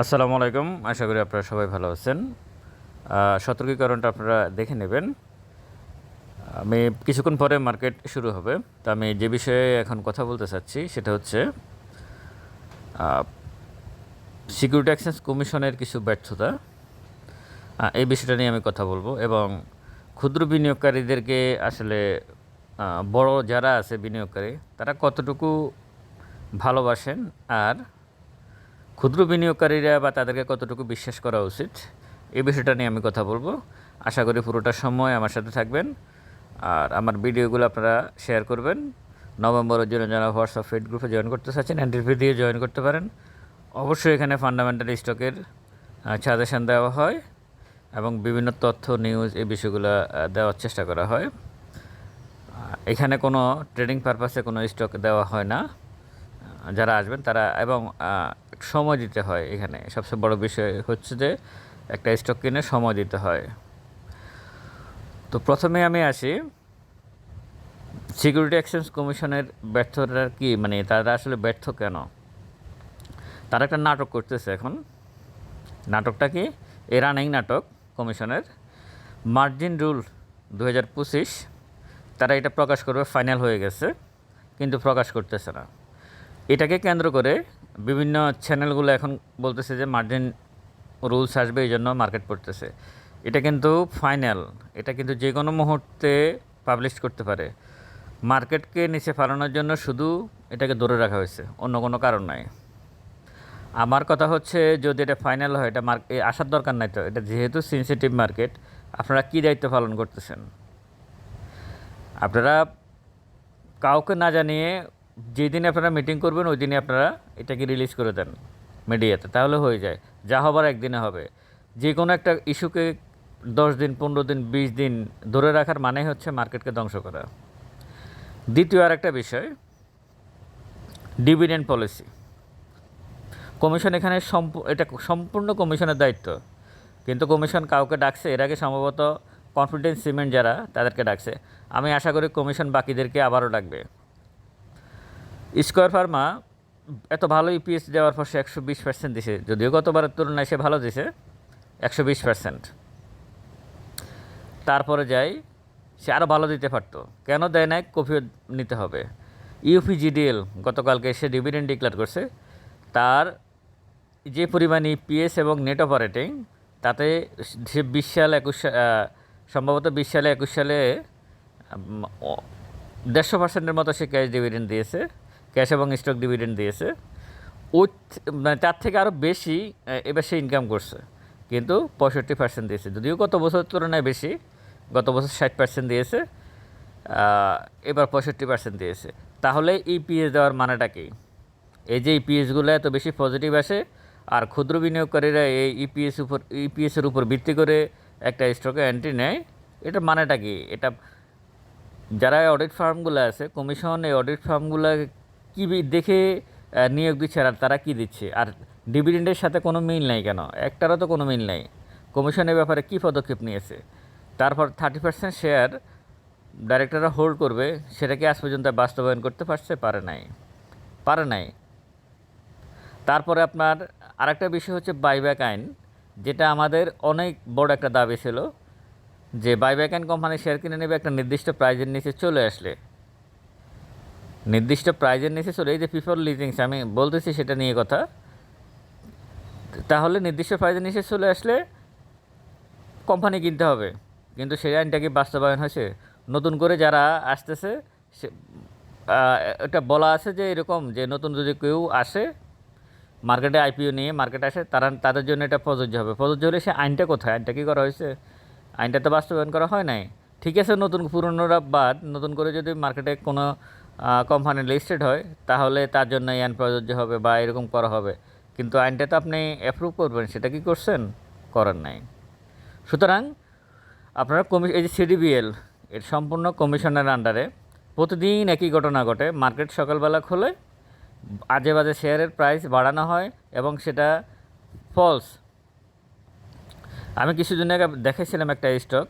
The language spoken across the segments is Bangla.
আসসালামু আলাইকুম। আশা করি আপনারা সবাই ভালো আছেন। সতর্কীকরণটা আপনারা দেখে নেবেন। আমি কিছুক্ষণ পরে মার্কেট শুরু হবে। তো আমি যে বিষয়ে এখন কথা বলতে চাচ্ছি, সেটা হচ্ছে সিকিউরিটি এক্সচেঞ্জ কমিশনের কিছু ব্যর্থতা। এই বিষয়টা নিয়ে আমি কথা বলব এবং ক্ষুদ্র বিনিয়োগকারীদেরকে আসলে বড় যারা আছে বিনিয়োগকারী, তারা কতটুকু ভালোবাসেন আর ক্ষুদ্র বিনিয়োগকারীরা বা তাদেরকে কতটুকু বিশ্বাস করা উচিত এই বিষয়টা নিয়ে আমি কথা বলব। আশা করি পুরোটা সময় আমার সাথে থাকবেন। আর আমার ভিডিওগুলো আপনারা শেয়ার করবেন। নভেম্বরের জন্য যারা হোয়াটসঅ্যাপ ফেড গ্রুপে জয়েন করতে চাচ্ছেন এন্ট্রি দিয়ে জয়েন করতে পারেন। অবশ্যই এখানে ফান্ডামেন্টাল স্টকের সাজেশন দেওয়া হয় এবং বিভিন্ন তথ্য নিউজ এই বিষয়গুলো দেওয়ার চেষ্টা করা হয়। এখানে কোনো ট্রেডিং পারপাসে কোনো স্টক দেওয়া হয় না। যারা আসবেন তারা এবং সময় দিতে হয় এখানে। সবচেয়ে বড় বিষয় হচ্ছে যে, একটা স্টক কিনে সময় দিতে হয়। তো প্রথমে আমি আসি সিকিউরিটি এক্সচেঞ্জ কমিশনের ব্যর্থতা কি? মানে তারা আসলে ব্যর্থ কেন? তারা একটা নাটক করতেছে এখন। নাটকটা কি? এ রানিং নাটক কমিশনের মার্জিন রুল দু হাজার পঁচিশ, তারা এটা প্রকাশ করবে ফাইনাল হয়ে গেছে, কিন্তু প্রকাশ করতেছে না। এটাকে কেন্দ্র করে বিভিন্ন চ্যানেলগুলো এখন বলতেছে যে মার্জিন রুলস আসবে, এই জন্য মার্কেট পড়তেছে। এটা কিন্তু ফাইনাল এটা কিন্তু যে কোনো মুহূর্তে পাবলিশ করতে পারে। মার্কেটকে নিচে ফালানোর জন্য শুধু এটাকে ধরে রাখা হয়েছে, অন্য কোনো কারণ নাই। আমার কথা হচ্ছে, যদি এটা ফাইনাল হয়, এটা মার্ক আসার দরকার নাই তো। এটা যেহেতু সেন্সিটিভ মার্কেট আপনারা কী দায়িত্ব পালন করতেছেন? আপনারা কাউকে না জানিয়ে যেদিন আপনারা মিটিং করবেন ওই দিনে আপনারা এটাকে রিলিজ করে দেন মিডিয়াতে তাহলে হয়ে যায়। যা হবার একদিনে হবে। যে কোনো একটা ইস্যুকে দশ দিন, পনেরো দিন, বিশ দিন ধরে রাখার মানে হচ্ছে মার্কেটকে ধ্বংস করা। দ্বিতীয় আর একটা বিষয় ডিভিডেন্ড পলিসি কমিশন এখানে সম্পূ, এটা সম্পূর্ণ কমিশনের দায়িত্ব। কিন্তু কমিশন কাউকে ডাকছে, এর আগে সম্ভবত কনফিডেন্স সিমেন্ট যারা, তাদেরকে ডাকছে। আমি আশা করি কমিশন বাকিদেরকে আবারও ডাকবে। স্কোয়ার ফার্মা এত ভালো ইপিএস দেওয়ার পর সে একশো বিশ পার্সেন্ট দিছে। যদিও গতবারের তুলনায় সে ভালো দিছে, একশো বিশ পার্সেন্ট তারপরে যাই, সে আরও ভালো দিতে পারতো। কেন দেয় নাই? কফিও নিতে হবে। ইউপিজিডিএল গতকালকে সে ডিভিডেন্ড ডিক্লেয়ার করছে। তার যে পরিমাণ ইপিএস এবং নেট অপারেটিং তাতে সে বিশ সাল, একুশ সম্ভবত বিশ সালে, একুশ সালে দেড়শো পার্সেন্টের মতো সে ক্যাশ ডিভিডেন্ড দিয়েছে। ক্যাশ এবং স্টক ডিভিডেন্ড দিয়েছে। ওই মানে তার থেকে আরও বেশি এবার সে ইনকাম করছে। কিন্তু পঁয়ষট্টি পার্সেন্ট দিয়েছে। যদিও গত বছরের তুলনায় বেশি, গত বছর ষাট পার্সেন্ট দিয়েছে এবার পঁয়ষট্টি পার্সেন্ট দিয়েছে। তাহলে ইপিএস দেওয়ার মানেটা কি? এই যে ইপিএসগুলো এত বেশি পজিটিভ আসে, আর ক্ষুদ্র বিনিয়োগকারীরা এই ইপিএস উপর ইপিএসের উপর ভিত্তি করে একটা স্টকে এন্ট্রি নেয় এটা মানেটা কি? এটা যারা অডিট ফার্মগুলো আছে কমিশন এই অডিট ফার্মগুলো কী দেখে নিয়োগ দিচ্ছে আর তারা কী দিচ্ছে? আর ডিভিডেন্ডের সাথে কোনো মিল নাই কেন? একটারও তো কোনো মিল নাই। কমিশনের ব্যাপারে কী পদক্ষেপ নিয়েছে? তারপর থার্টি পার্সেন্ট শেয়ার ডাইরেক্টররা হোল্ড করবে সেটাকে আজ পর্যন্ত বাস্তবায়ন করতে পারছে? পারে নাই। পারে নাই। তারপরে আপনার আরেকটা বিষয় হচ্ছে বাইব্যাক আইন, যেটা আমাদের অনেক বড় একটা দাবি ছিল যে বাইব্যাক আইন কোম্পানি শেয়ার কিনে নেবে, একটা নির্দিষ্ট প্রাইজের নিচে চলে আসলে। নির্দিষ্ট প্রাইজের নিচে চলে, এই যে পিপল লিজিংস আমি বলতেছি সেটা নিয়ে কথা। তাহলে নির্দিষ্ট প্রাইজের নিচে চলে আসলে কোম্পানি কিনতে হবে। কিন্তু সেই আইনটা কি বাস্তবায়ন হয়েছে? নতুন করে যারা আসতেছে, সে এটা বলা আছে যে এরকম যে নতুন যদি কেউ আসে মার্কেটে আইপিও নিয়ে মার্কেটে আসে, তারা, তাদের জন্য এটা প্রযোজ্য হবে। প্রযোজ্য হলে সে আইনটা কোথায়? আইনটা কী করা হয়েছে? আইনটা তো বাস্তবায়ন করা হয় নাই। ঠিক আছে, নতুন পুরনোরা বাদ, নতুন করে যদি মার্কেটে কোনো কোম্পানি লিস্টেড হয়, তাহলে তার জন্য এই আইন প্রযোজ্য হবে বা এরকম করা হবে। কিন্তু আইনটা তো আপনি অ্যাপ্রুভ করবেন, সেটা কি করছেন? করার নাই। সুতরাং আপনারা কমি এই যে সিডিবিএল এর সম্পূর্ণ কমিশনের আন্ডারে প্রতিদিন একই ঘটনা ঘটে। মার্কেট সকালবেলা খোলে, আজে বাজে শেয়ারের প্রাইস বাড়ানো হয় এবং সেটা ফলস আমি কিছুদিন আগে দেখেছিলাম একটা স্টক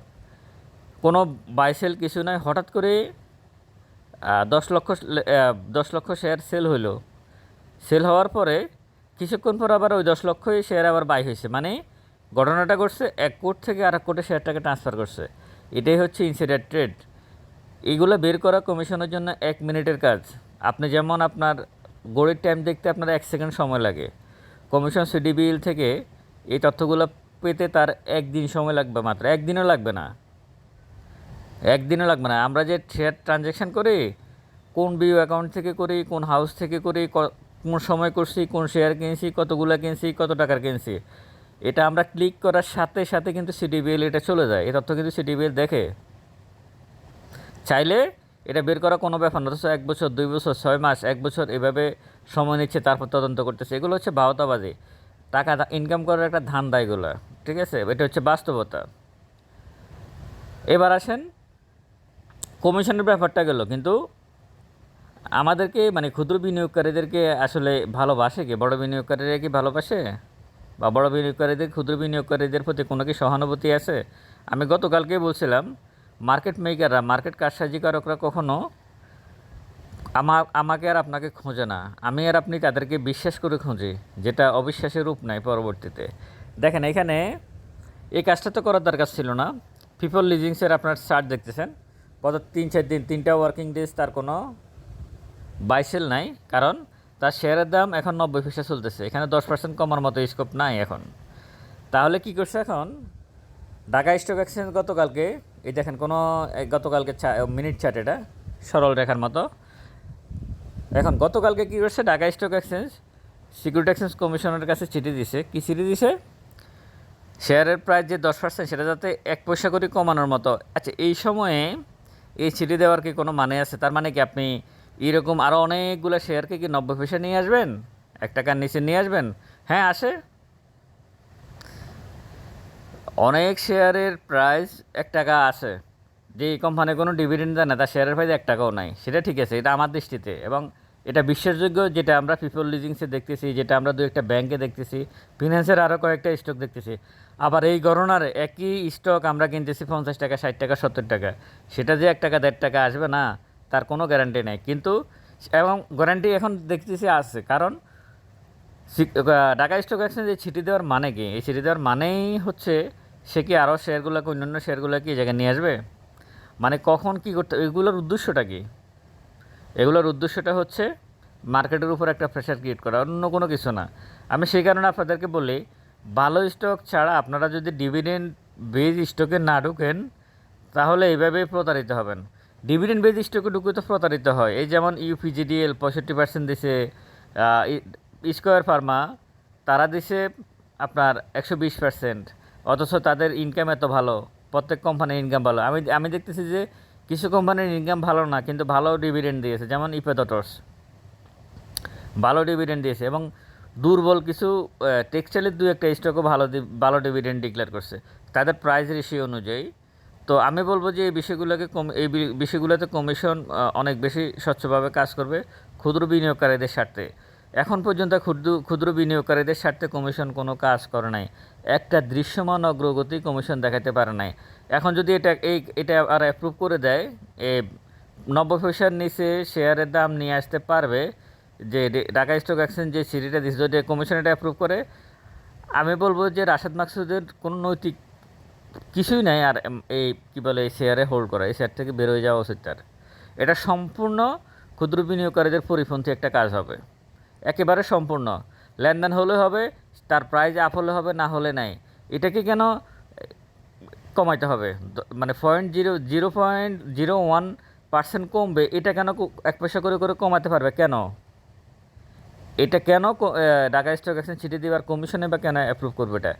কোনো বাইসেল কিছু নয় হঠাৎ করে দশ লক্ষ দশ লক্ষ শেয়ার সেল হইল। সেল হওয়ার পরে কিছুক্ষণ পর আবার ওই দশ লক্ষই শেয়ার আবার বাই হয়েছে। মানে ঘটনাটা করছে এক কোট থেকে আর এক কোটে শেয়ারটাকে ট্রান্সফার করছে। এটাই হচ্ছে ইনসাইডার ট্রেড এগুলো বের করা কমিশনের জন্য এক মিনিটের কাজ। আপনি যেমন আপনার গড়ির টাইম দেখতে আপনার এক সেকেন্ড সময় লাগে। কমিশন সিডিবিল থেকে এই তথ্যগুলো পেতে তার একদিন সময় লাগবে মাত্র। একদিনও লাগবে না। একদিনও লাগবে না। আমরা যে শেয়ার ট্রানজ্যাকশান করি, কোন বিউ অ্যাকাউন্ট থেকে করি, কোন হাউস থেকে করি কোন সময় করছি, কোন শেয়ার কিনছি, কতগুলো কিনছি, কত টাকার কিনছি, এটা আমরা ক্লিক করার সাথে সাথে কিন্তু সিডিবিএল এটা চলে যায়। এই তথ্য কিন্তু সিডিবিএল দেখে। চাইলে এটা বের করা কোনো ব্যাপার না। অথচ এক বছর, দুই বছর, ছয় মাস, এক বছর এভাবে সময় নিচ্ছে, তারপর তদন্ত করতেছে। এগুলো হচ্ছে বাহতাবাজি। টাকা ইনকাম করার একটা ধান্দা এগুলো। ঠিক আছে? এটা হচ্ছে বাস্তবতা। এবার আসেন কমিশনের ব্যাপারটা গেল, কিন্তু আমাদেরকে মানে ক্ষুদ্র বিনিয়োগকারীদেরকে আসলে ভালোবাসে কি? বড় বিনিয়োগকারীরা কি ভালোবাসে? বা বড় বিনিয়োগকারীদের, ক্ষুদ্র বিনিয়োগকারীদের প্রতি কোনো কি সহানুভূতি আছে? আমি গতকালকেই বলছিলাম মার্কেট মেকাররা মার্কেট কারসাজিকারকরা কখনো আমার আমাকে আর আপনাকে খোঁজে না। আমি আর আপনি তাদেরকে বিশ্বাস করে খুঁজি, যেটা অবিশ্বাসের রূপ নেয় পরবর্তীতে। দেখেন, এখানে এই কাজটা তো করার দরকার ছিল না। পিপল লিজিংসের আপনার চার্ট দেখতেছেন। গত তিন চার দিন, তিনটা ওয়ার্কিং ডেজ তার কোনো বাইসেল নাই, কারণ তার শেয়ারের দাম এখন নব্বই পয়সা চলতেছে। এখানে দশ পার্সেন্ট কমার মতো স্কোপ নাই এখন। তাহলে কি করছে এখন? ঢাকা স্টক এক্সচেঞ্জ গতকালকে, এই দেখেন কোনো গতকালকে মিনিট চার্ট এটা, সরল রেখার মতো। এখন গতকালকে কী করছে? Dhaka stock exchange security exchange কমিশনের কাছে চিঠি দিছে। কী চিঠি দিছে? শেয়ারের প্রাইস যে দশ পার্সেন্ট সেটা যাতে এক পয়সা করে কমানোর মতো। আচ্ছা এই সময়ে এই চিঠি দেওয়ার কি কোনো মানে আছে? তার মানে কি আপনি এরকম আরও অনেকগুলো শেয়ারকে কি নব্বই পয়সা নিয়ে আসবেন? এক টাকার নিচে নিয়ে আসবেন? হ্যাঁ আসে। অনেক শেয়ারের প্রাইস এক টাকা আছে। যে কোম্পানি কোনো ডিভিডেন্ড দেয় না, তার শেয়ারের প্রাইস এক টাকাও নাই। সেটা ঠিক আছে, এটা আমার দৃষ্টিতে। এবং এটা বিশ্বাসযোগ্য যেটা আমরা পিপল লিজিংসে দেখতেছি, যেটা আমরা দু একটা ব্যাংকে দেখতেছি ফিনান্সের আরও কয়েকটা স্টক দেখতেছি। আবার এই গণনার একই স্টক আমরা কিনতেছি পঞ্চাশ টাকা, ষাট টাকা, সত্তর টাকা। সেটা যে এক টাকা, দেড় টাকা আসবে না, তার কোনো গ্যারান্টি নেই। কিন্তু এবং গ্যারান্টি এখন দেখতেছি আছে, কারণ ঢাকা স্টক এক্সচেঞ্জে ছিটি দেওয়ার মানে কি? এই ছিটি দেওয়ার মানেই হচ্ছে, সে কি আরও শেয়ারগুলোকে অন্যান্য শেয়ারগুলোকে এই জায়গায় নিয়ে আসবে? মানে কখন কি করতে এগুলোর উদ্দেশ্যটা কি? এগুলোর উদ্দেশ্যটা হচ্ছে মার্কেটের উপর একটা প্রেশার ক্রিয়েট করা, অন্য কোনো কিছু না। আমি সেই কারণে আপনাদেরকে বলি, ভালো স্টক ছাড়া আপনারা যদি ডিভিডেন্ড বেজ স্টকে না ঢুকেন, তাহলে এইভাবেই প্রতারিত হবেন। ডিভিডেন্ড বেজ স্টকে ঢুকে তো প্রতারিত হয়। এই যেমন ইউপিজিডিএল পঁয়ষট্টি পার্সেন্ট দিছে স্কোয়ার ফার্মা তারা দিছে আপনার একশো বিশ পার্সেন্ট অথচ তাদের ইনকাম এত ভালো, প্রত্যেক কোম্পানির ইনকাম ভালো। আমি আমি দেখতেছি যে কিছু কোম্পানির ইনকাম ভালো না, কিন্তু ভালো ডিভিডেন্ড দিয়েছে, যেমন ইপেদটর্স ভালো ডিভিডেন্ড দিয়েছে এবং দুর্বল কিছু টেক্সটাইলের দু একটা স্টকও ভালো ভালো ডিভিডেন্ড ডিক্লেয়ার করছে। তাদের প্রাইস রেশিও অনুযায়ী, তো আমি বলব যে এই বিষয়গুলোকে কম, এই বিষয়গুলোতে কমিশন অনেক বেশি স্বচ্ছভাবে কাজ করবে ক্ষুদ্র বিনিয়োগকারীদের স্বার্থে। এখন পর্যন্ত ক্ষুদ্র ক্ষুদ্র বিনিয়োগকারীদের স্বার্থে কমিশন কোনো কাজ করে নাই। একটা দৃশ্যমান অগ্রগতি কমিশন দেখাতে পারে নাই। এখন যদি এটা এই, এটা আর অ্যাপ্রুভ করে দেয়, এ নব্বই পয়সার নিচে শেয়ারের দাম নিয়ে আসতে পারবে যে ঢাকা স্টক এক্সচেঞ্জ যে সিটিটা দিচ্ছে যদি কমিশন এটা অ্যাপ্রুভ করে, আমি বলব যে রাশেদ মাকসুদের কোনো নৈতিক কিছুই নাই আর এই কী বলে, এই শেয়ারে হোল্ড করা, এই শেয়ার থেকে বের হয়ে যাওয়া উচিত তার। এটা সম্পূর্ণ ক্ষুদ্র বিনিয়োগকারীদের পরিপন্থী একটা কাজ হবে। একেবারে সম্পূর্ণ। লেনদেন হলে হবে, তার প্রাইজ আপ হলে হবে, না হলে নাই। এটাকে কেন কমাইতে হবে? মানে point zero zero point zero one percent কমবে, এটা কেন এক পয়সা করে করে কমাতে পারবে? কেন? এটা কেন ঢাকা স্টক এক্সচেঞ্জ চিঠি দেওয়ার কমিশনে বা কেন অ্যাপ্রুভ করবে এটা?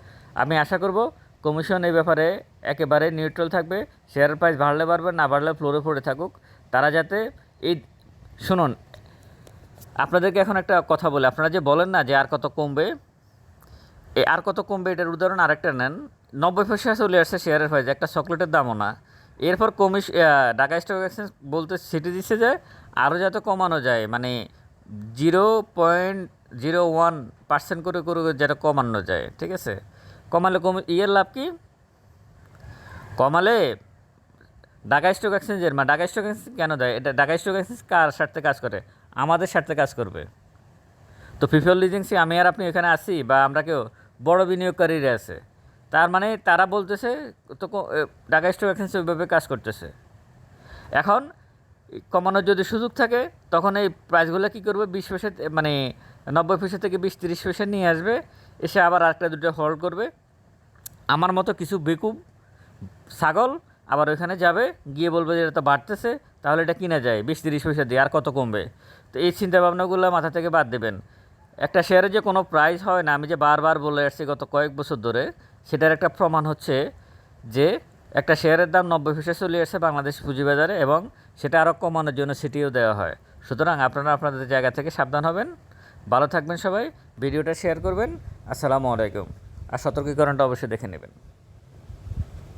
আমি আশা করব কমিশন এই ব্যাপারে একেবারে নিউট্রাল থাকবে শেয়ারের প্রাইস বাড়লে বাড়বে, না বাড়লে ফ্লোরে পড়ে থাকুক। তারা যাতে এই, শুনুন আপনাদেরকে এখন একটা কথা বলে। আপনারা যে বলেন না যে আর কত কমবে আর কত কমবে এটার উদাহরণ আরেকটা নেন। নব্বই পয়সা চলে আসছে শেয়ারের প্রাইস একটা চকলেটের দামও না। এরপর কমিশ ঢাকা স্টক এক্সচেঞ্জ বলতে সিটি দিচ্ছে যে আরও যাতে কমানো যায় মানে zero point zero one percent করে করে যেটা কমানো যায়, ঠিক আছে? কমালে কমে, ইয়ের লাভ কি? কমালে ঢাকা স্টক এক্সচেঞ্জের মানে ঢাকা স্টক এক্সচেঞ্জ কেন দেয়? এটা ঢাকা স্টক এক্সচেঞ্জ কার স্বার্থে কাজ করে? আমাদের স্বার্থে কাজ করবে। তো পিপল লিজিংসি আমি আর আপনি এখানে আসি বা আমরা কেউ, বড় বিনিয়োগকারীরা আছে। তার মানে তারা বলতেছে, তো ঢাকা স্টক এক্সচেঞ্জ ওইভাবে কাজ করতেছে। এখন, কমানোর যদি সুযোগ থাকে, তখন এই প্রাইসগুলো কী করবে? বিশ পয়সা মানে নব্বই পয়সা থেকে বিশ তিরিশ পয়সা নিয়ে আসবে, এসে আবার আরেকটা দুটো হোল্ড করবে। আমার মতো কিছু বেকুব ছাগল আবার ওইখানে যাবে, গিয়ে বলবে যে এটা তো বাড়তেছে, তাহলে এটা কিনা যায়, বিশ তিরিশ পয়সা দিয়ে, আর কত কমবে? তো এই চিন্তা ভাবনাগুলো মাথা থেকে বাদ দেবেন। একটা শেয়ারে যে কোনো প্রাইস হয় না, আমি যে বারবার বলে আসছি গত কয়েক বছর ধরে, সেটার একটা প্রমাণ হচ্ছে যে একটা শেয়ারের দাম নব্বই পয়সা চলে আসছে বাংলাদেশ পুঁজিবাজারে এবং সেটা আরও কমানোর জন্য সিটিও দেওয়া হয়। সুতরাং আপনারা আপনাদের জায়গা থেকে সাবধান হবেন। ভালো থাকবেন সবাই, ভিডিওটা শেয়ার করবেন। আসসালামু আলাইকুম। আর সতর্কীকরণটা অবশ্যই দেখে নেবেন।